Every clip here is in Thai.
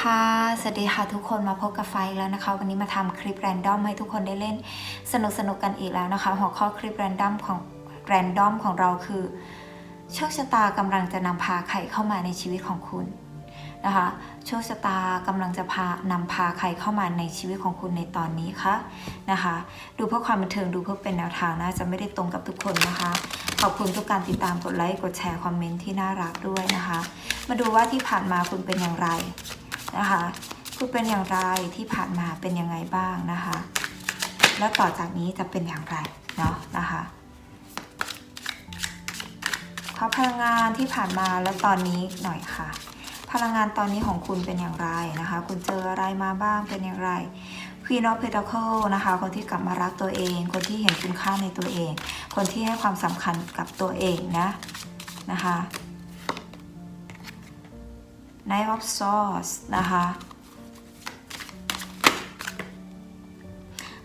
ค่ะ สวัสดีค่ะทุกคนมาพบกับไฟแล้วนะคะ วันนี้มาทำคลิปแรนดอมให้ทุกคนได้เล่นสนุกสนุกกันอีกแล้วนะคะ หัวข้อคลิปแรนดอมของแรนดอมของเราคือโชคชะตากำลังจะนำพาใครเข้ามาในชีวิตของคุณนะคะโชคชะตากำลังจะพานำพาใครเข้ามาในชีวิตของคุณในตอนนี้คะนะคะ ดูเพื่อความบันเทิงดูเพื่อเป็นแนวทางนะจะไม่ได้ตรงกับทุกคนนะคะ ขอบคุณทุกการติดตามกดไลค์กดแชร์คอมเมนต์ที่น่ารักด้วยนะคะ มาดูว่าที่ผ่านมาคุณเป็นอย่างไร นะคะคุณเป็นอย่างไรที่ผ่านมาเป็นยังไงบ้างนะคะ แล้วต่อจากนี้จะเป็นอย่างไรเนาะนะคะขอพลังงานที่ผ่านมาแล้วตอนนี้หน่อยค่ะ พลังงานตอนนี้ของคุณเป็นอย่างไรนะคะ คุณเจออะไรมาบ้างเป็นอย่างไร Queen of Pentacles นะคะคนที่กลับมารักตัวเอง คนที่เห็นคุณค่าในตัวเอง คนที่ให้ความสำคัญกับตัวเองนะนะคะ Knight of Swords นะคะ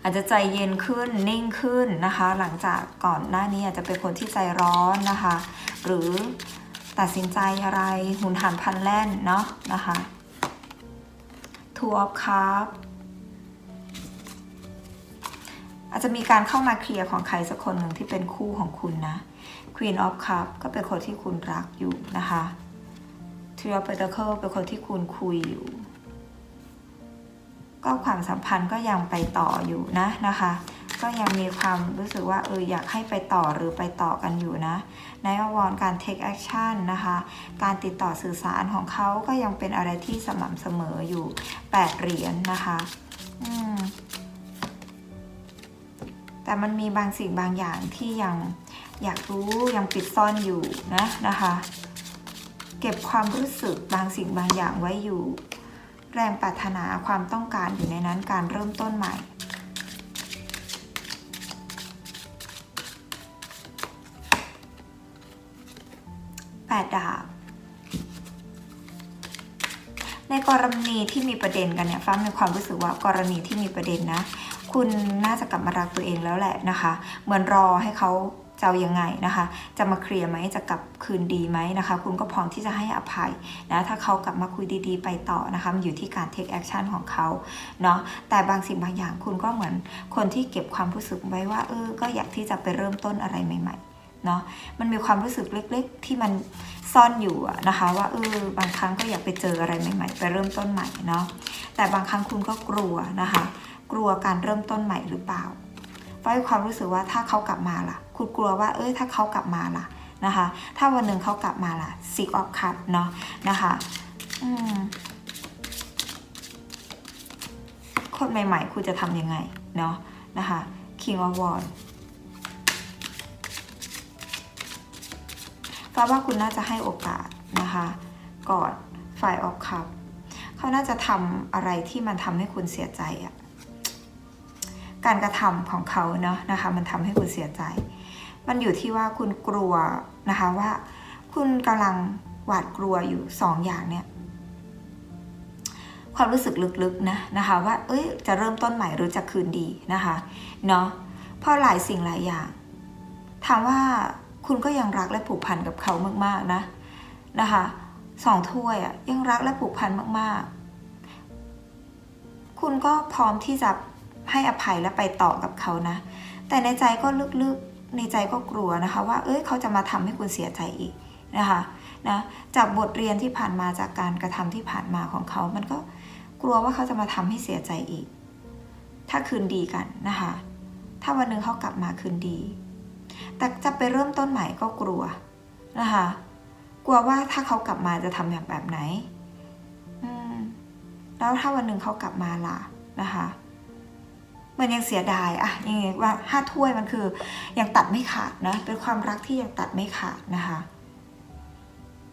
อาจจะใจเย็นขึ้นนิ่งขึ้นนะคะ หลังจากก่อนหน้านี้อาจจะเป็นคนที่ใจร้อนนะคะ หรือตัดสินใจอะไรหุนหันพันแล่นเนาะนะคะ Two of Cups อาจจะมีการเข้ามาเคลียร์ของใครสักคนหนึ่งที่เป็นคู่ของคุณนะ Queen of Cups ก็เป็นคนที่คุณรักอยู่นะคะ Three of Pentacles เป็นคนที่คุณคุยอยู่ ก็ความสัมพันธ์ก็ยังไปต่ออยู่นะนะคะ ก็ยังมีความรู้สึกว่าเอออยากให้ไปต่อหรือไปต่อกันอยู่นะในอวรการ take action นะคะ การติดต่อสื่อสารของเขาก็ยังเป็นอะไรที่สม่ำเสมออยู่8เหรียญนนะคะแต่มันมีบางสิ่งบางอย่างที่ยังอยากรู้ยังปิดซ่อนอยู่นะนะคะ เก็บความรู้สึกบางสิ่งบางอย่างไว้อยู่ แรงปรารถนาความต้องการอยู่ในนั้นการเริ่มต้นใหม่ แปดดาบ ในกรณีที่มีประเด็นกันเนี่ยฟ้ามีความรู้สึกว่ากรณีที่มีประเด็นนะ คุณน่าจะกลับมารักตัวเองแล้วแหละนะคะ เหมือนรอให้เขา จะเอายังไงนะคะ จะมาเคลียร์ไหมจะกลับคืนดีไหมนะคะ คุณก็พร้อมที่จะให้อภัยนะถ้าเขากลับมาคุยดีๆ ไปต่อนะคะมันอยู่ที่การ take action ของเขาเนาะแต่บางสิ่งบางอย่างคุณก็เหมือนคนที่เก็บความรู้สึกไว้ว่าเออก็อยากที่จะไปเริ่มต้นอะไรใหม่ ๆเนาะมันมีความรู้สึกเล็กๆ ที่มันซ่อนอยู่นะคะ ว่าเออบางครั้งก็อยากไปเจออะไรใหม่ๆ ไปเริ่มต้นใหม่เนาะแต่บางครั้งคุณก็กลัวนะคะ กลัวการเริ่มต้นใหม่หรือเปล่า ฝ้ายความรู้สึกว่าถ้าเขากลับมาล่ะ คุณกลัวว่าเอ้ยถ้าเขากลับมาล่ะนะคะ ถ้าวันหนึ่งเขากลับมาล่ะ Six of Cups เนาะนะคะคนใหม่ๆ คุณจะทำยังไงเนาะนะคะ King of Wands ฟ้าว่าคุณน่าจะให้โอกาสนะคะก่อน Five of Cups เขาน่าจะทำอะไรที่มันทำให้คุณเสียใจอะ การกระทำของเขาเนาะนะคะ มันทำให้คุณเสียใจ มันอยู่ที่ว่าคุณกลัวนะคะว่า คุณกำลังหวาดกลัวอยู่สองอย่างเนี่ยความรู้สึกลึกๆนะนะคะว่าเอ้ยจะเริ่มต้นใหม่หรือจะคืนดีนะคะเนาะเพราะหลายสิ่งหลายอย่างถามว่าคุณก็ยังรักและผูกพันกับเขามากๆนะนะคะสองถ้วยอะยังรักและผูกพันมากๆ คุณก็พร้อมที่จะ ให้อภัยและไปต่อกับเขานะ แต่ในใจก็ลึกๆในใจก็กลัวนะคะ ว่าเอ้ยเขาจะมาทำให้คุณเสียใจอีกนะคะนะจากบทเรียนที่ผ่านมาจากการกระทำที่ผ่านมาของเขา มันก็กลัวว่าเขาจะมาทำให้เสียใจอีก ถ้าคืนดีกันนะคะ ถ้าวันหนึ่งเขากลับมาคืนดี แต่จะไปเริ่มต้นใหม่ก็กลัวนะคะ กลัวว่าถ้าเขากลับมาจะทำแบบแบบไหนแล้วถ้าวันหนึ่งเขากลับมาล่ะนะคะ มันยังเสียดายอะยังไงว่าห้าถ้วยมันคือยังตัดไม่ขาดนะ เป็นความรักที่ยังตัดไม่ขาดนะคะ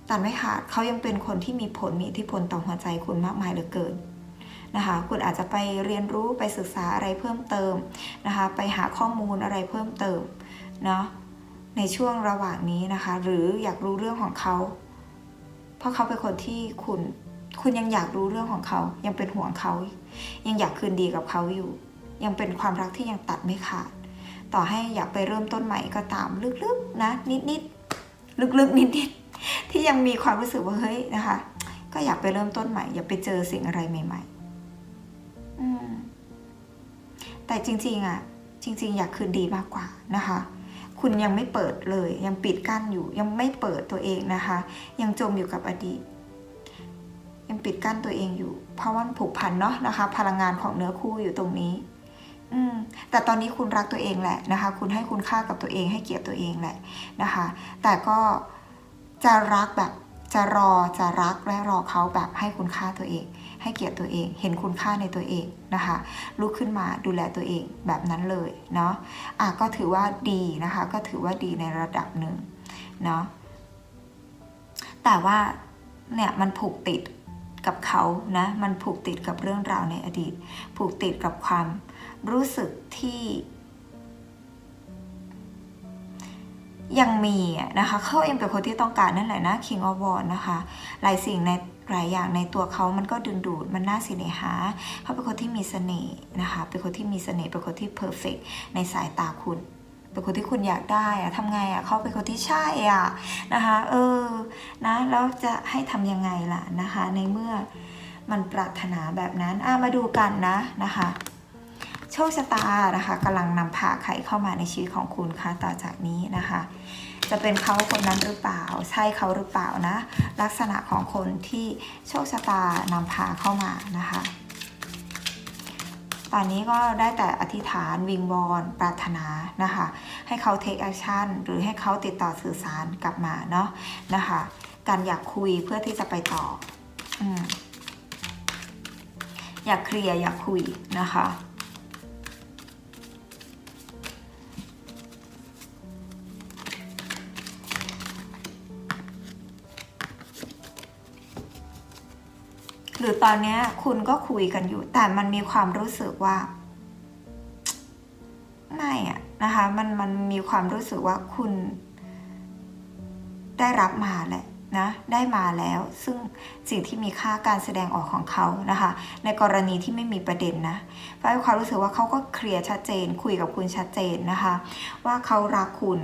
ตัดไม่ขาดเขายังเป็นคนที่มีผลมีอิทธิพลต่อหัวใจคุณมากมายเหลือเกินนะคะคุณอาจจะไปเรียนรู้ไปศึกษาอะไรเพิ่มเติมนะคะไปหาข้อมูลอะไรเพิ่มเติมเนาะในช่วงระหว่างนี้นะคะ หรืออยากรู้เรื่องของเขา เพราะเขาเป็นคนที่คุณคุณยังอยากรู้เรื่องของเขา ยังเป็นห่วงเขา ยังอยากคืนดีกับเขาอยู่ ยังเป็นความรักที่ยังตัดไม่ขาด ต่อให้อยากไปเริ่มต้นใหม่ก็ตามลึกๆนะนิดๆลึกๆนิดๆที่ยังมีความรู้สึกว่าเฮ้ยนะคะ ก็อยากไปเริ่มต้นใหม่ อยากไปเจอสิ่งอะไรใหม่ ๆ แต่จริงๆอะจริง ๆ อยากคืนดีมากกว่านะคะคุณยังไม่เปิดเลย ยังปิดกั้นอยู่ยังไม่เปิดตัวเองนะคะ ยังจมอยู่กับอดีต ยังปิดกั้นตัวเองอยู่ เพราะว่านผูกพันเนาะนะคะ พลังงานของเนื้อคู่อยู่ตรงนี้ อืมแต่ตอนนี้คุณรักตัวเองแหละนะคะ คุณให้คุณค่ากับตัวเองให้เกียรติตัวเองแหละนะคะ แต่ก็จะรักแบบจะรอจะรักและรอเขาแบบให้คุณค่าตัวเอง ให้เกียรติตัวเอง เห็นคุณค่าในตัวเองนะคะลุกขึ้นมาดูแลตัวเองแบบนั้นเลยเนาะอะก็ถือว่าดีนะคะ ก็ถือว่าดีในระดับหนึ่งเนาะแต่ว่าเนี่ยมันผูกติดกับเขานะมันผูกติดกับเรื่องราวในอดีต ผูกติดกับความ รู้สึกที่ ยังมีนะคะเขาเองเป็นคนที่ต้องการนั่นแหละนะ King of Wands นะคะ หลายสิ่งในหลายอย่างในตัวเขามันก็ดึงดูด มันน่าเสน่หา เขาเป็นคนที่มีเสน่ห์นะคะ เป็นคนที่มีเสน่ห์ เป็นคนที่เพอร์เฟกในสายตาคุณ เป็นคนที่คุณอยากได้อะทำไงอะเขาเป็นคนที่ใช่อะนะคะ เออ นะ แล้วจะให้ทำยังไงล่ะนะคะ ในเมื่อมันปรารถนาแบบนั้น อะ มาดูกันนะนะคะ โชคชะตานะคะกำลังนำพาใครเข้ามาในชีวิตของคุณคะต่อจากนี้นะคะ จะเป็นเขาคนนั้นหรือเปล่า ใช่เขาหรือเปล่านะ ลักษณะของคนที่โชคชะตานำพาเข้ามานะคะตอนนี้ก็ได้แต่อธิษฐานวิงวอนปรารถนานะคะ ให้เขา take action หรือให้เขาติดต่อสื่อสารกลับมาเนาะนะคะการอยากคุยเพื่อที่จะไปต่อออยากเคลียร์อยากคุยนะคะ รือตอนนี้คุณก็คุยกันอยู่ แต่มันมีความรู้สึกว่า ไม่อะนะคะ มันมันมีความรู้สึกว่าคุณ ได้รับมาแหละนะได้มาแล้ว ซึ่งสิ่งที่มีค่าการแสดงออกของเขานะคะ ในกรณีที่ไม่มีประเด็นนะเพราะความรู้สึกว่าเขาก็เคลียร์ชัดเจน คุยกับคุณชัดเจนนะคะ ว่าเขารักคุณ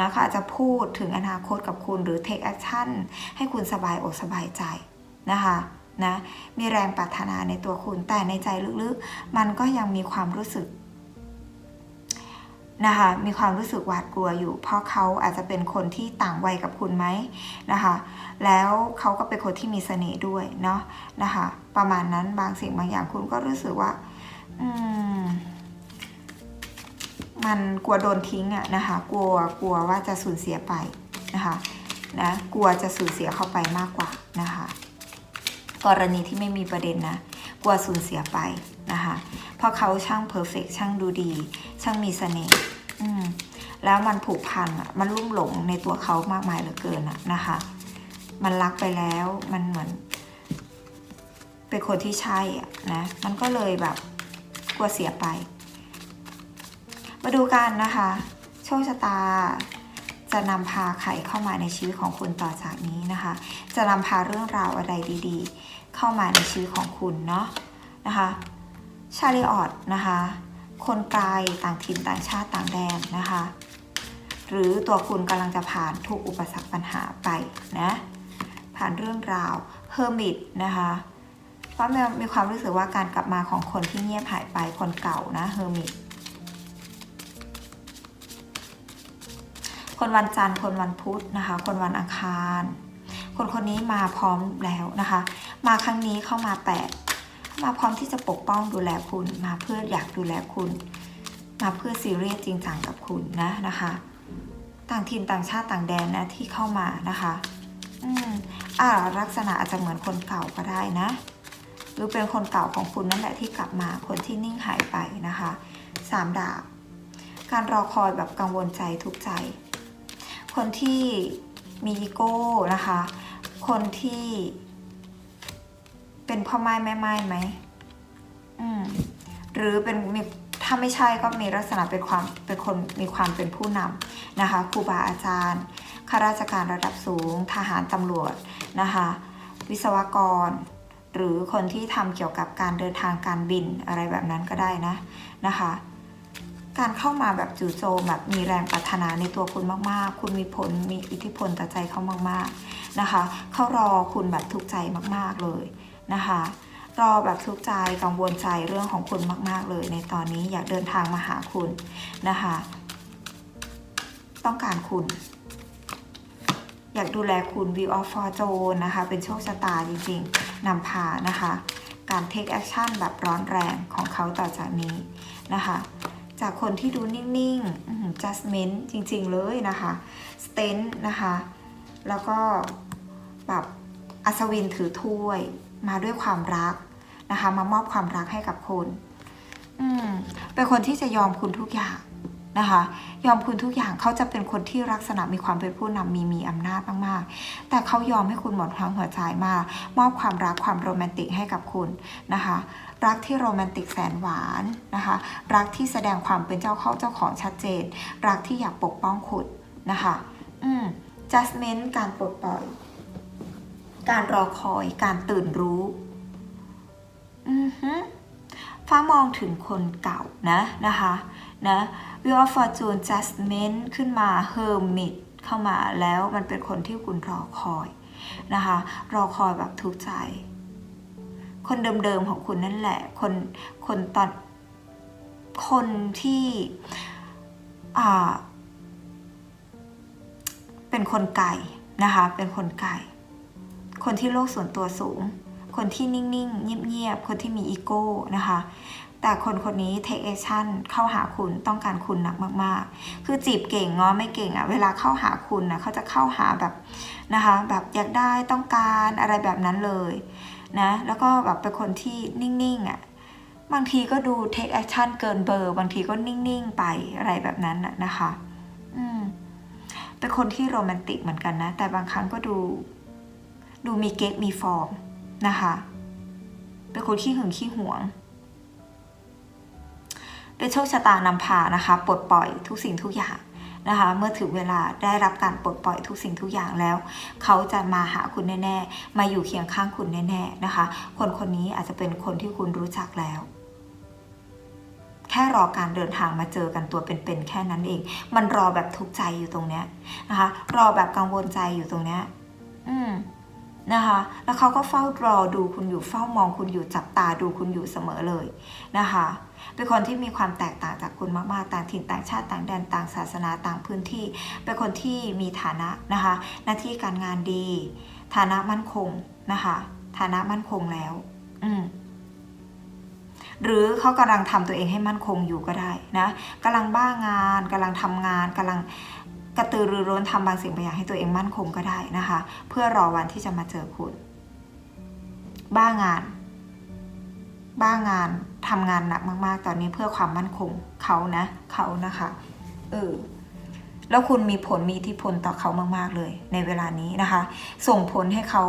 นะคะจจะพูดถึงอนาคตกับคุณหรือ take action ให้คุณสบายอกสบายใจนะคะ นะมีแรงปรารถนาในตัวคุณ แต่ในใจลึกๆ มันก็ยังมีความรู้สึกนะคะมีความรู้สึกหวาดกลัวอยู่ เพราะเขาอาจจะเป็นคนที่ต่างวัยกับคุณไหมนะคะแล้วเขาก็เป็นคนที่มีเสน่ห์ด้วยเนาะนะคะประมาณนั้นบางสิ่งบางอย่างคุณก็รู้สึกว่าอืมมันกลัวโดนทิ้งอะนะคะกลัวกลัวว่าจะสูญเสียไปนะคะนะกลัวจะสูญเสียเข้าไปมากกว่านะคะ กรณีที่ไม่มีประเด็นนะกลัวสูญเสียไปนะคะเพราะเขาช่างเพอร์เฟกช่างดูดี ช่างมีเสน่ห์แล้วมันผูกพันอะมันลุ่มหลงในตัวเขามากมายเหลือเกินอะนะคะ มันรักไปแล้วมันเหมือน เป็นคนที่ใช่อะนะมันก็เลยแบบกลัวเสียไป มาดูกันนะคะ โชคชะตาจะนำพาใครเข้ามาในชีวิตของคุณต่อจากนี้นะคะ จะนำพาเรื่องราวอะไรดี ๆ เข้ามาในชีวิตของคุณเนาะนะคะชาลีออดนะคะ คนไกลต่างถิ่นต่างชาติต่างแดนนะคะ หรือตัวคุณกำลังจะผ่านทุกอุปสรรคปัญหาไปนะผ่านเรื่องราวเฮอร์มิตนะคะเพราะมีความรู้สึกว่าการกลับมาของคนที่เงียบหายไปคนเก่านะเฮอร์มิตคนวันจันทร์คนวันพุธนะคะ คนวันอังคาร คนคนนี้มาพร้อมแล้วนะคะ มาครั้งนี้เข้ามาแปดมาพร้อมที่จะปกป้องดูแลคุณ มาเพื่ออยากดูแลคุณ มาเพื่อซีเรียสจริงจังกับคุณนะนะคะ ต่างถิ่นต่างชาติต่างแดนนะที่เข้ามานะคะอืมอ่าลักษณะอาจจะเหมือนคนเก่าก็ได้นะ หรือเป็นคนเก่าของคุณนั่นแหละที่กลับมาคนที่นิ่งหายไปนะคะสามดาบการรอคอยแบบกังวลใจทุกใจ คนที่มีอีโก้นะคะ คนที่ เป็นพ่อไม้แม่ไม้ไหมอืมหรือเป็นมีถ้าไม่ใช่ก็มีลักษณะเป็นความเป็นคนมีความเป็นผู้นำนะคะครูบาอาจารย์ข้าราชการระดับสูง ทหารตำรวจนะคะวิศวกร หรือคนที่ทำเกี่ยวกับการเดินทางการบินอะไรแบบนั้นก็ได้นะนะคะ การเข้ามาแบบจู่โจมแบบมีแรงปรารถนาในตัวคุณมากๆ คุณมีผลมีอิทธิพลต่อใจเขามากๆนะคะ เขารอคุณแบบทุกข์ใจมากๆเลย นะคะรอแบบทุกข์ใจกังวลใจเรื่องของคุณมาก ๆ เลย ในตอนนี้อยากเดินทางมาหาคุณนะคะ ต้องการคุณ อยากดูแลคุณ View of Fortune นะคะ เป็นโชคชะตาจริง ๆนำพานะคะ การ take action แบบร้อนแรงของเขาต่อจากนี้นะคะ จากคนที่ดูนิ่งๆ judgment จริง ๆ เลยนะคะ stent นะคะ แล้วก็แบบอัศวินถือถ้วย มาด้วยความรักนะคะ มามอบความรักให้กับคุณอืมเป็นคนที่จะยอมคุณทุกอย่างนะคะ ยอมคุณทุกอย่างเขาจะเป็นคนที่ลักษณะมีความเป็นผู้นำมีมีอำนาจมากๆ แต่เขายอมให้คุณหมดทั้งหัวใจมามอบความรักความโรแมนติกให้กับคุณนะคะ รักที่โรแมนติกแสนหวานนะคะ รักที่แสดงความเป็นเจ้าเข้าเจ้าของชัดเจน รักที่อยากปกป้องคุณนะคะ อืม judgment การปลดปล่อย การรอคอยการตื่นรู้อือฮึฟ้ามองถึงคนเก่านะนะคะนะ Wheel of Fortune Judgment ขึ้นมา Hermit เข้ามาแล้วมันเป็นคนที่คุณรอคอยนะคะ รอคอยแบบทุกใจ คนเดิมๆของคุณนั่นแหละ คนคนตอนคนที่อ่าเป็นคนไก่นะคะ เป็นคนไก่ คนที่โลกส่วนตัวสูง คนที่นิ่งๆ เงียบๆ คนที่มีอีโก้นะคะ แต่คนคนนี้ take action เข้าหาคุณต้องการคุณหนักมากๆ คือจีบเก่งง้อไม่เก่งอะเวลาเข้าหาคุณนะเขาจะเข้าหาแบบนะคะ แบบอยากได้ต้องการอะไรแบบนั้นเลยนะ แล้วก็แบบเป็นคนที่นิ่งๆอะบางทีก็ดู take action เกินเบอร์ บางทีก็นิ่งๆ ไปอะไรแบบนั้นนะคะ อืม เป็นคนที่โรแมนติกเหมือนกันนะ แต่บางครั้งก็ดู ดูมีเก๊กมีฟอร์มนะคะ เป็นคนขี้หึงขี้หวง เป็นโชคชะตานำพานะคะ ปลดปล่อยทุกสิ่งทุกอย่างนะคะ เมื่อถึงเวลาได้รับการปลดปล่อยทุกสิ่งทุกอย่างแล้ว เขาจะมาหาคุณแน่ๆ มาอยู่เคียงข้างคุณแน่ๆนะคะ คนคนนี้อาจจะเป็นคนที่คุณรู้จักแล้วแค่รอการเดินทางมาเจอกันตัวเป็นๆแค่นั้นเอง มันรอแบบทุกข์ใจอยู่ตรงเนี้ยนะคะ รอแบบกังวลใจอยู่ตรงเนี้ย อืม นะคะ แล้วเขาก็เฝ้ารอดูคุณอยู่ เฝ้ามองคุณอยู่ จับตาดูคุณอยู่เสมอเลยนะคะ เป็นคนที่มีความแตกต่างจากคุณมากๆ ต่างถิ่นต่างชาติต่างแดนต่างศาสนาต่างพื้นที่ เป็นคนที่มีฐานะนะคะ หน้าที่การงานดี ฐานะมั่นคงนะคะ ฐานะมั่นคงแล้ว อืมหรือเขากำลังทำตัวเองให้มั่นคงอยู่ก็ได้นะกำลังบ้างานกำลังทำงานกำลัง กระตือรือร้นทำบางสิ่งบางอย่างให้ตัวเองมั่นคงก็ได้นะคะ เพื่อรอวันที่จะมาเจอคุณ บ้างาน บ้างานทำงานหนักมากๆ ตอนนี้เพื่อความมั่นคงเขานะเขานะคะเออแล้วคุณมีผลมีอิทธิพลต่อเขามาก ๆ เลย ในเวลานี้นะคะ ส่งผลให้เขา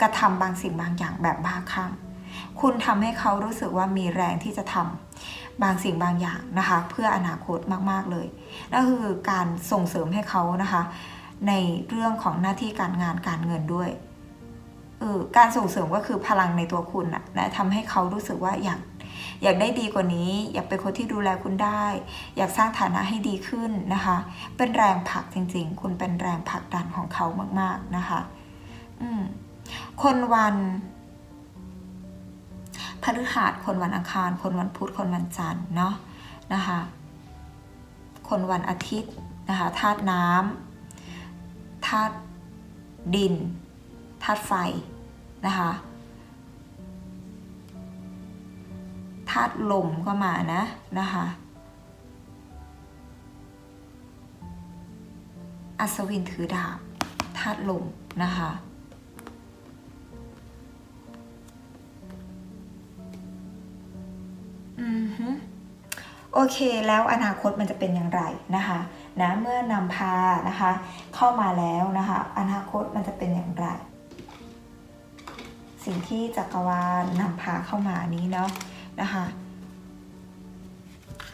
กระทำบางสิ่งบางอย่างแบบบ้าคลั่งคุณทำให้เขารู้สึกว่ามีแรงที่จะทำ บางสิ่งบางอย่างนะคะ เพื่ออนาคตมากๆเลยนั่นคือการส่งเสริมให้เขานะคะ ในเรื่องของหน้าที่การงานการเงินด้วยเออการส่งเสริมก็คือพลังในตัวคุณนะนะทำให้เขารู้สึกว่าอยากอยากได้ดีกว่านี้ อยากเป็นคนที่ดูแลคุณได้ อยากสร้างฐานะให้ดีขึ้นนะคะ เป็นแรงผลักจริง ๆ คุณเป็นแรงผลักดันของเขามาก ๆนะคะ อืมคนวัน พฤหัสคนวันอังคาร คนวันพุธคนวันจันทร์เนาะนะคะคนวันอาทิตย์นะคะธาตุน้ำธาตุดินธาตุไฟนะคะธาตุลมก็มานะนะคะอัศวินถือดาบธาตุลมนะคะ อือฮึโอเค แล้วอนาคตมันจะเป็นอย่างไรนะคะนะเมื่อนำพานะคะ เข้ามาแล้วนะคะ อนาคตมันจะเป็นอย่างไร สิ่งที่จักรวาลนำพาเข้ามานี้เนาะนะคะ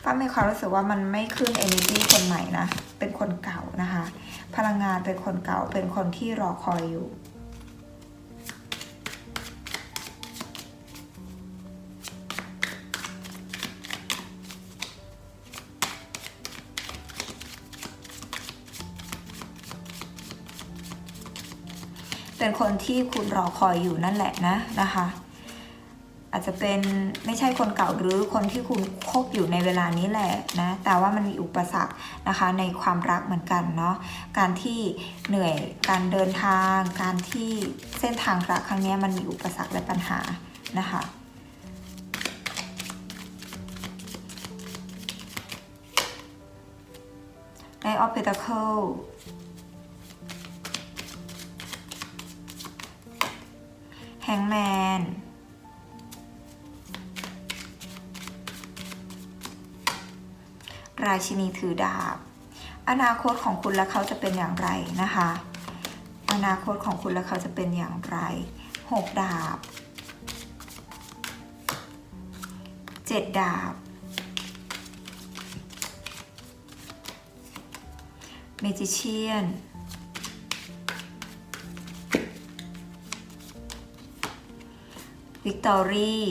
ป้ามีความรู้สึกว่ามันไม่ขึ้น energy คนใหม่นะ เป็นคนเก่านะคะ พลังงานเป็นคนเก่าเป็นคนที่รอคอยอยู่ เป็นคนที่คุณรอคอยอยู่นั่นแหละนะนะคะ อาจจะเป็นไม่ใช่คนเก่าหรือคนที่คุณคบอยู่ในเวลานี้แหละนะแต่ว่ามันมีอุปสรรคนะคะในความรักเหมือนกันเนาะการที่เหนื่อยการเดินทาง การที่เส้นทางรักครั้งนี้มันมีอุปสรรคและปัญหานะคะในออฟเปตเคิล แฮงแมนราชินีถือดาบ อนาคตของคุณและเขาจะเป็นอย่างไรนะคะ อนาคตของคุณและเขาจะเป็นอย่างไรหกดาบเจ็ดดาบ เมจิเชียน วิกตอรี่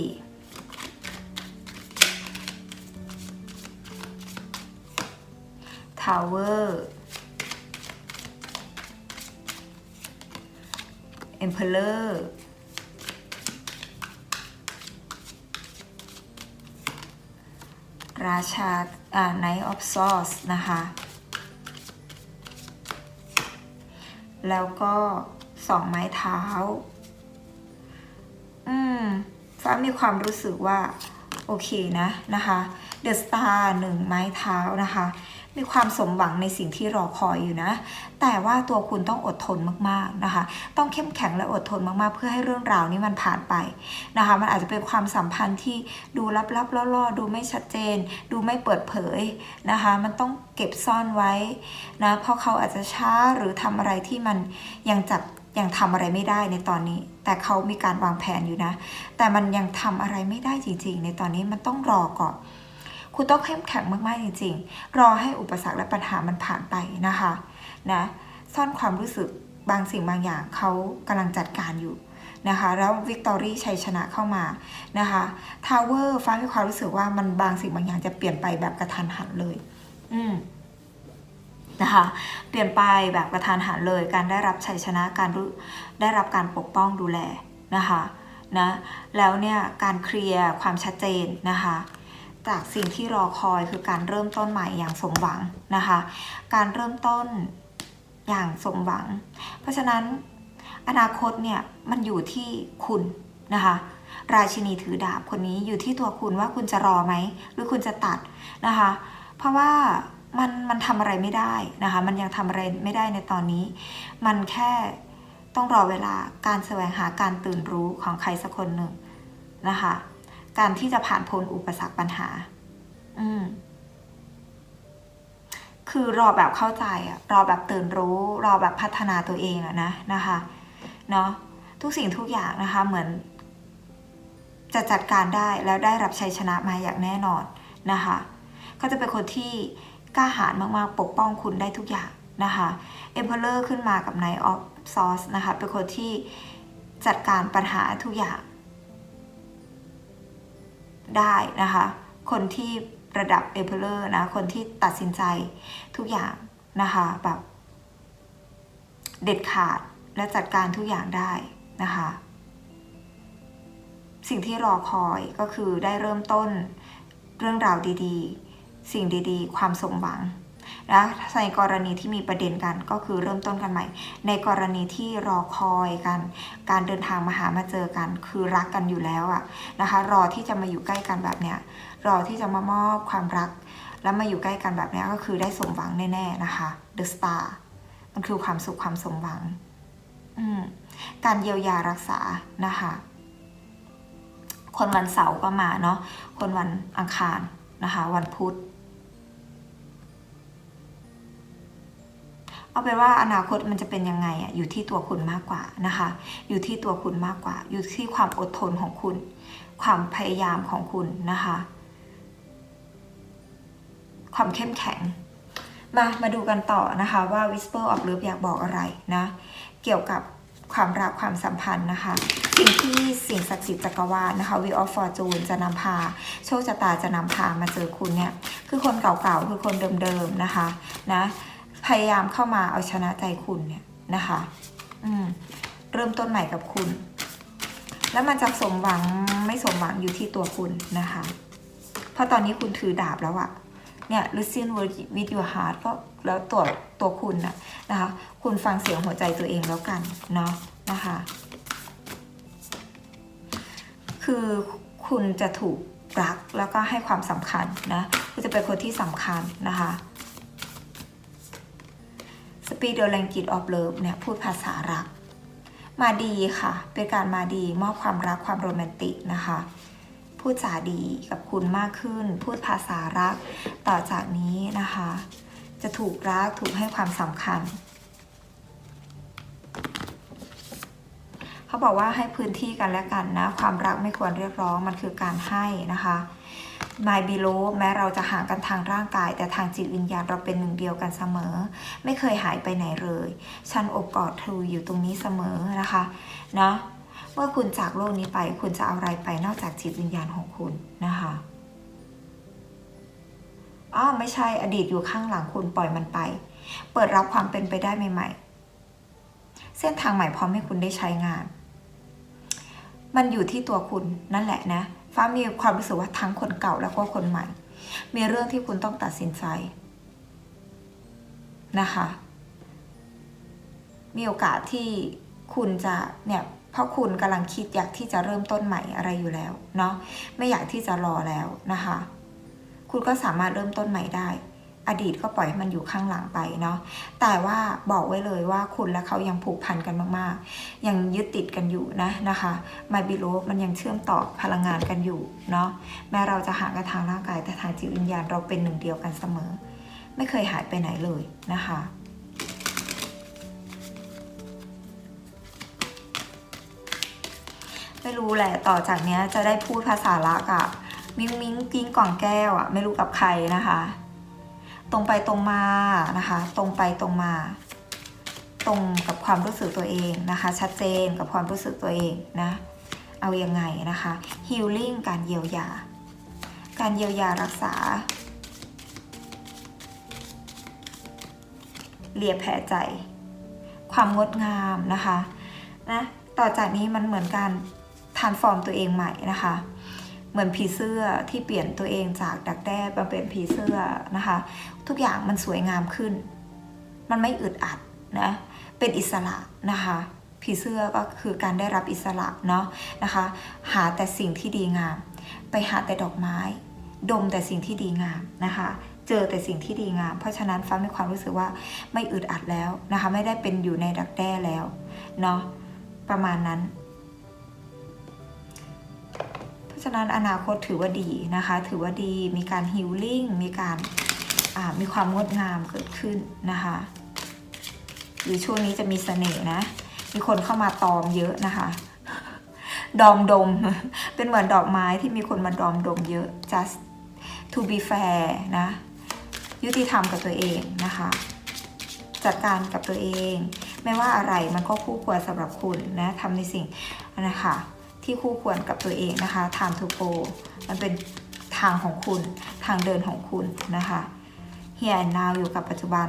ทาวเวอร์เอ็มเพลอร์ราชาอ่าไนท์ออฟซอสนะคะ แล้วก็สองไม้เท้า ฟ้ามีความรู้สึกว่าโอเคนะนะคะเดอะสตาร์หนึ่งไม้เท้านะคะ มีความสมหวังในสิ่งที่รอคอยอยู่นะ แต่ว่าตัวคุณต้องอดทนมากๆนะคะ ต้องเข้มแข็งและอดทนมากๆ เพื่อให้เรื่องราวนี้มันผ่านไปนะคะ มันอาจจะเป็นความสัมพันธ์ที่ดูลับๆล่อๆ ดูไม่ชัดเจน ดูไม่เปิดเผยนะคะ มันต้องเก็บซ่อนไว้นะ เพราะเขาอาจจะช้าหรือทำอะไรที่มันยังจับ ยังทำอะไรไม่ได้ในตอนนี้ แต่เขามีการวางแผนอยู่นะ แต่มันยังทำอะไรไม่ได้จริง ๆ ในตอนนี้มันต้องรอก่อน คุณต้องเข้มแข็งมากๆจริง ๆ รอให้อุปสรรคและปัญหามันผ่านไปนะคะนะซ่อนความรู้สึกบางสิ่งบางอย่างเขากำลังจัดการอยู่นะคะแล้ววิกตอรี่ชัยชนะเข้ามานะคะทาวเวอร์ฟ้ามีความรู้สึกว่ามันบางสิ่งบางอย่างจะเปลี่ยนไปแบบกระทันหันเลย อืม นะคะ เปลี่ยนไปแบบกระทันหันเลย การได้รับชัยชนะการได้รับการปกป้องดูแลนะคะนะแล้วเนี่ยการเคลียร์ความชัดเจนนะคะจากสิ่งที่รอคอยคือการเริ่มต้นใหม่อย่างสมหวังนะคะ การเริ่มต้นอย่างสมหวัง เพราะฉะนั้นอนาคตเนี่ยมันอยู่ที่คุณนะคะ ราชินีถือดาบคนนี้อยู่ที่ตัวคุณว่าคุณจะรอไหม หรือคุณจะตัดนะคะ เพราะว่า มันมันทำอะไรไม่ได้นะคะ มันยังทำอะไรไม่ได้ในตอนนี้ มันแค่ต้องรอเวลาการแสวงหาการตื่นรู้ของใครสักคนหนึ่งนะคะ การที่จะผ่านพ้นอุปสรรคปัญหา อืมคือรอแบบเข้าใจอะรอแบบตื่นรู้ รอแบบพัฒนาตัวเองอะนะนะคะเนาะทุกสิ่งทุกอย่างนะคะ เหมือน จะจัดการได้แล้วได้รับชัยชนะมาอย่างแน่นอนนะคะ ก็จะเป็นคนที่ กล้าหาญมากๆ ปกป้องคุณได้ทุกอย่างนะคะเอ็มเพลเลอร์ขึ้นมากับไนออฟซอสนะคะ เป็นคนที่จัดการปัญหาทุกอย่างได้นะคะ คนที่ระดับเอเพลเลอร์นะ คนที่ตัดสินใจทุกอย่างนะคะแบบเด็ดขาดและจัดการทุกอย่างได้นะคะ สิ่งที่รอคอยก็คือได้เริ่มต้นเรื่องราวดี ๆ สิ่งดีๆ ความสมหวังนะในกรณีที่มีประเด็นกันก็คือเริ่มต้นกันใหม่ ในกรณีที่รอคอยกัน การเดินทางมาหามาเจอกัน คือรักกันอยู่แล้วอะนะคะรอที่จะมาอยู่ใกล้กันแบบเนี้ยรอที่จะมามอบความรัก แล้วมาอยู่ใกล้กันแบบเนี้ยก็คือได้สมหวังแน่ๆนะคะ The Star มันคือความสุขความสมหวังอืการเยียวยารักษานะคะคนวันเสาร์ก็มาเนาะคนวันอังคารนะคะ วันพุธ เอาเป็นว่าอนาคตมันจะเป็นยังไงอะอยู่ที่ตัวคุณมากกว่านะคะ อยู่ที่ตัวคุณมากกว่า อยู่ที่ความอดทนของคุณ ความพยายามของคุณนะคะ ความเข้มแข็ง มามาดูกันต่อนะคะว่า Whisper of Love อยากบอกอะไรนะ เกี่ยวกับความรักความสัมพันธ์นะคะ สิ่งที่สิ่งศักดิ์สิทธิ์จักรวาลนะคะ Wheel of Fortune จะนำพา โชคชะตาจะนำพามาเจอคุณเนี่ย คือคนเก่าๆ คือคนเดิมๆ นะคะ นะ พยายามเข้ามาเอาชนะใจคุณเนี่ยนะคะ อืม เริ่มต้นใหม่กับคุณ แล้วมันจะสมหวังไม่สมหวังอยู่ที่ตัวคุณนะคะ เพราะตอนนี้คุณถือดาบแล้วอะเนี่ย listen with your heart ก็แล้วตัวตัวคุณนะนะคะ คุณฟังเสียงหัวใจตัวเองแล้วกันเนาะนะคะ คือคุณจะถูกรักแล้วก็ให้ความสำคัญนะ คุณจะเป็นคนที่สำคัญนะคะ Speak the language of love เนี่ยพูดภาษารัก มาดีค่ะ เป็นการมาดีมอบความรักความโรแมนติกนะคะพูดจาดีกับคุณมากขึ้น พูดภาษารักต่อจากนี้นะคะ จะถูกรักถูกให้ความสำคัญ เขาบอกว่าให้พื้นที่กันและกันนะ ความรักไม่ควรเรียกร้องมันคือการให้นะคะ My below แม้เราจะห่างกันทางร่างกาย แต่ทางจิตวิญญาณเราเป็นหนึ่งเดียวกันเสมอ ไม่เคยหายไปไหนเลย ฉันอบกอดเธออยู่ตรงนี้เสมอนะคะเนาะเมื่อคุณจากโลกนี้ไป คุณจะเอาอะไรไปนอกจากจิตวิญญาณของคุณนะคะอ๋อไม่ใช่อดีตอยู่ข้างหลังคุณปล่อยมันไป เปิดรับความเป็นไปได้ใหม่ๆ เส้นทางใหม่พร้อมให้คุณได้ใช้งาน มันอยู่ที่ตัวคุณนั่นแหละนะ ฟ้ามีความรู้สึกว่าทั้งคนเก่าแล้วก็คนใหม่ มีเรื่องที่คุณต้องตัดสินใจนะคะ มีโอกาสที่คุณจะเนี่ยเพราะคุณกำลังคิดอยากที่จะเริ่มต้นใหม่อะไรอยู่แล้วเนาะไม่อยากที่จะรอแล้วนะคะ คุณก็สามารถเริ่มต้นใหม่ได้ อดีตก็ปล่อยให้มันอยู่ข้างหลังไปเนาะแต่ว่าบอกไว้เลยว่าคุณและเขายังผูกพันกันมากๆ ยังยึดติดกันอยู่นะนะคะไมบิโลมันยังเชื่อมต่อพลังงานกันอยู่เนาะแม้เราจะห่างกันทางร่างกายแต่ทางจิตวิญญาณเราเป็นหนึ่งเดียวกันเสมอ ไม่เคยหายไปไหนเลยนะคะไม่รู้แหละต่อจากนี้จะได้พูดภาษารักอะมิ้งมิ้งกิ้งกล่องแก้วอะไม่รู้กับใครนะคะ ตรงไปตรงมานะคะ ตรงไปตรงมา ตรงกับความรู้สึกตัวเองนะคะ ชัดเจนกับความรู้สึกตัวเองนะ เอายังไงนะคะฮิลลิ่งการเยียวยา การเยียวยารักษาเลียแผลใจ ความงดงามนะคะนะต่อจากนี้มันเหมือนการทานฟอร์มตัวเองใหม่นะคะ เหมือนผีเสื้อที่เปลี่ยนตัวเองจากดักแด้มาเป็นผีเสื้อนะคะ ทุกอย่างมันสวยงามขึ้น มันไม่อึดอัดนะเป็นอิสระนะคะผีเสื้อก็คือการได้รับอิสระเนาะนะคะ หาแต่สิ่งที่ดีงาม ไปหาแต่ดอกไม้ ดมแต่สิ่งที่ดีงามนะคะ เจอแต่สิ่งที่ดีงาม เพราะฉะนั้นฟ้ามีความรู้สึกว่าไม่อึดอัดแล้วนะคะ ไม่ได้เป็นอยู่ในดักแด้แล้วเนาะประมาณนั้นะฉะนั้นอนาคตถือว่าดีนะคะ ถือว่าดีมีการฮิลลิ่งมีการมีความงดงามเกิดขึ้นนะคะ หรือช่วงนี้จะมีเสน่ห์นะ มีคนเข้ามาตอมเยอะนะคะ ดอมดม เป็นเหมือนดอกไม้ที่มีคนมาดอมดมเยอะ just to be fair นะ ยุติธรรมกับตัวเองนะคะ จัดการกับตัวเอง ไม่ว่าอะไรมันก็คู่ควรสำหรับคุณนะทำในสิ่งนะคะ ที่คู่ควรกับตัวเองนะคะ time to go มันเป็นทางของคุณทางเดินของคุณนะคะ here and now อยู่กับปัจจุบัน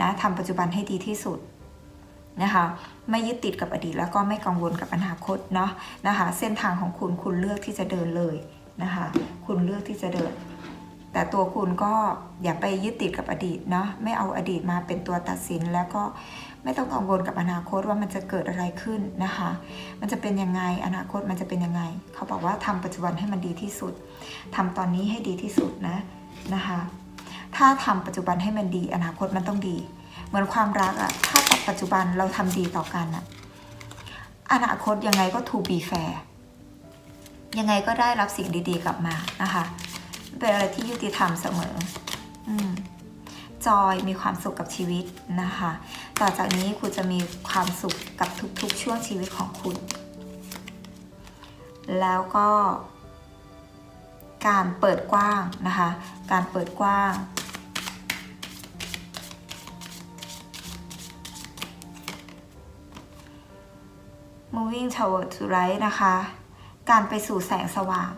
นะทำปัจจุบันให้ดีที่สุดนะคะไม่ยึดติดกับอดีตแล้วก็ไม่กังวลกับอนาคตเนาะนะคะ เส้นทางของคุณคุณเลือกที่จะเดินเลยนะคะ คุณเลือกที่จะเดิน แต่ตัวคุณก็อย่าไปยึดติดกับอดีตเนาะไม่เอาอดีตมาเป็นตัวตัดสินแล้วก็ ไม่ต้องกังวลกับอนาคตว่ามันจะเกิดอะไรขึ้นนะคะ มันจะเป็นยังไง อนาคตมันจะเป็นยังไง เขาบอกว่าทำปัจจุบันให้มันดีที่สุดทำตอนนี้ให้ดีที่สุดนะนะคะ ถ้าทำปัจจุบันให้มันดี อนาคตมันต้องดี เหมือนความรักอะถ้าปัจจุบันเราทำดีต่อกันอะอนาคตยังไงก็ to be fair ยังไงก็ได้รับสิ่งดีๆกลับมานะคะ เป็นอะไรที่ยุติธรรมเสมอ อืม จอยมีความสุขกับชีวิตนะคะ ต่อจากนี้คุณจะมีความสุขกับทุกๆ ช่วงชีวิตของคุณ แล้วก็ การเปิดกว้างนะคะ การเปิดกว้าง moving toward to light นะคะ การไปสู่แสงสว่าง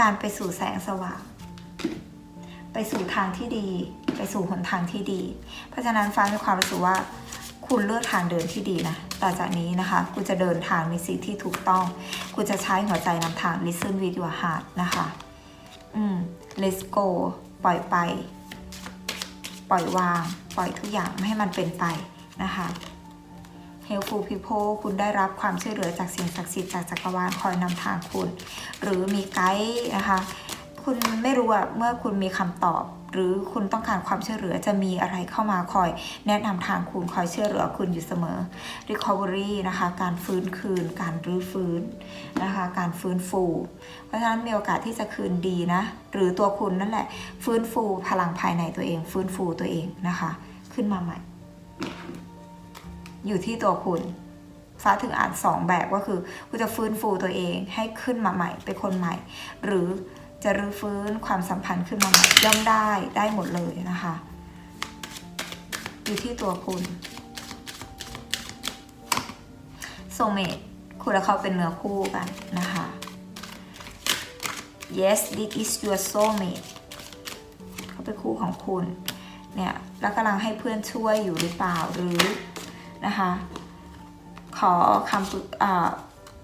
การไปสู่แสงสว่าง ไปสู่ทางที่ดี สู่หนทางที่ดี เพราะฉะนั้นฟ้ามีความรู้สึกว่า คุณเลือกทางเดินที่ดีนะต่อจากนี้นะคะคุณจะเดินทางในสิ่งที่ถูกต้องคุณจะใช้หัวใจนำทาง listen with your heart นะคะ อืม let's go ปล่อยไป ปล่อยวาง ปล่อยทุกอย่างไม่ให้มันเป็นไปนะคะ helpful people คุณได้รับความช่วยเหลือจากสิ่งศักดิ์สิทธิ์จากจักรวาลคอยนำทางคุณ หรือมีไกด์นะคะ คุณไม่รู้อะเมื่อคุณมีคำตอบ หรือคุณต้องการความช่วยเหลือจะมีอะไรเข้ามาคอย แนะนำทางคุณคอยช่วยเหลือคุณอยู่เสมอ recovery นะคะ การฟื้นคืน การรื้อฟื้นนะคะ การฟื้นฟู เพราะฉะนั้นมีโอกาสที่จะคืนดีนะ หรือตัวคุณนั่นแหละ ฟื้นฟูพลังภายในตัวเอง ฟื้นฟูตัวเองนะคะ ขึ้นมาใหม่ อยู่ที่ตัวคุณฟ้าถึงอ่านสองแบบก็คือคุณจะฟื้นฟูตัวเองให้ขึ้นมาใหม่เป็นคนใหม่ หรือ จะรื้อฟื้นความสัมพันธ์ขึ้นมาย่อมได้ได้หมดเลยนะคะ อยู่ที่ตัวคุณโซเมตคุณและเขาเป็นเนื้อคู่กันนะคะ yes this is your soulmate เขาเป็นคู่ของคุณเนี่ยแล้วกำลังให้เพื่อนช่วยอยู่หรือเปล่าหรือนะคะ ขอคำอ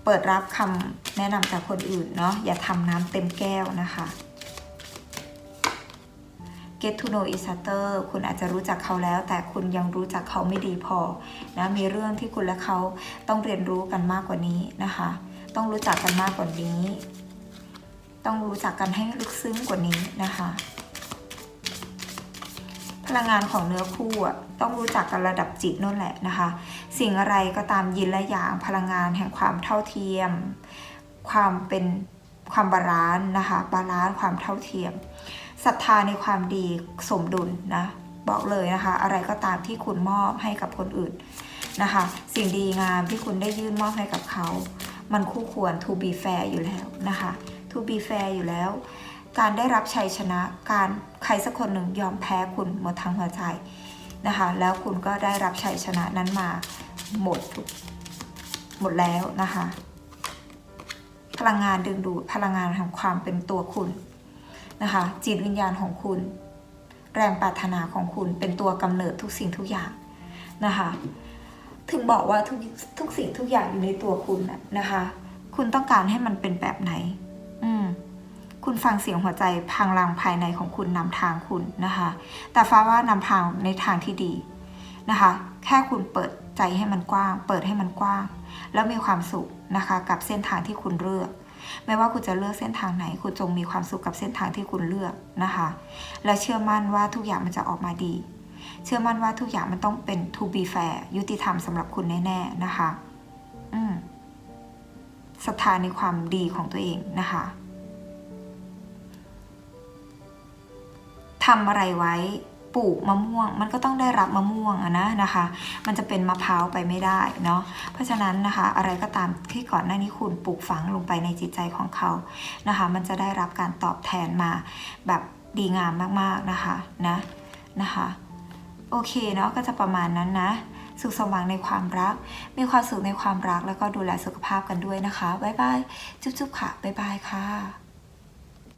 เปิดรับคำ แนะนำจากคนอื่นเนาะอย่าทำน้ำเต็มแก้วนะคะ get to know each other คุณอาจจะรู้จักเขาแล้ว แต่คุณยังรู้จักเขาไม่ดีพอนะมีเรื่องที่คุณและเขาต้องเรียนรู้กันมากกว่านี้นะคะ ต้องรู้จักกันมากกว่านี้ ต้องรู้จักกันให้ลึกซึ้งกว่านี้นะคะพลังงานของเนื้อคู่อะต้องรู้จักกันระดับจิตนั่นแหละนะคะ สิ่งอะไรก็ตามยินและอย่างพลังงานแห่งความเท่าเทียม ความเป็นความบาลานซ์นะคะบาลานซ์ความเท่าเทียมศรัทธาในความดีสมดุลนะบอกเลยนะคะ อะไรก็ตามที่คุณมอบให้กับคนอื่นนะคะ สิ่งดีงามที่คุณได้ยื่นมอบให้กับเขา มันคู่ควร to be fair อยู่แล้วนะคะ to be fair อยู่แล้ว การได้รับชัยชนะการใครสักคนหนึ่งยอมแพ้คุณหมดทั้งหัวใจนะคะ แล้วคุณก็ได้รับชัยชนะนั้นมาหมดหมดแล้วนะคะ พลังงานดึงดูดพลังงานของความเป็นตัวคุณนะคะจิตวิญญาณของคุณ แรงปรารถนาของคุณเป็นตัวกำเนิดทุกสิ่งทุกอย่างนะคะถึงบอกว่าทุกทุกสิ่งทุกอย่างอยู่ในตัวคุณนะคะ คุณต้องการให้มันเป็นแบบไหน อืมคุณฟังเสียงหัวใจพังรังภายในของคุณนำทางคุณนะคะ แต่ฟ้าว่านำทางในทางที่ดีนะคะ แค่คุณเปิด ใจให้มันกว้าง เปิดให้มันกว้าง แล้วมีความสุขนะคะ กับเส้นทางที่คุณเลือกไม่ว่าคุณจะเลือกเส้นทางไหน คุณจงมีความสุขกับเส้นทางที่คุณเลือกนะคะ และเชื่อมั่นว่าทุกอย่างมันจะออกมาดี เชื่อมั่นว่าทุกอย่างมันต้องเป็น to be fair ยุติธรรมสำหรับคุณแน่ๆนะคะ อืมศรัทธาในความดีของตัวเองนะคะทำอะไรไว้ ปลูกมะม่วง มันก็ต้องได้รับมะม่วงอะนะนะคะ มันจะเป็นมะพร้าวไปไม่ได้เนาะเพราะฉะนั้นนะคะ อะไรก็ตามที่ก่อนหน้านี้คุณปลูกฝังลงไปในจิตใจของเขานะคะ มันจะได้รับการตอบแทนมาแบบดีงามมากๆนะคะนะนะคะโอเคเนาะก็จะประมาณนั้นนะสุขสมหวังในความรัก มีความสุขในความรักแล้วก็ดูแลสุขภาพกันด้วยนะคะ บ๊ายบาย จุ๊บๆค่ะ บ๊ายบายค่ะ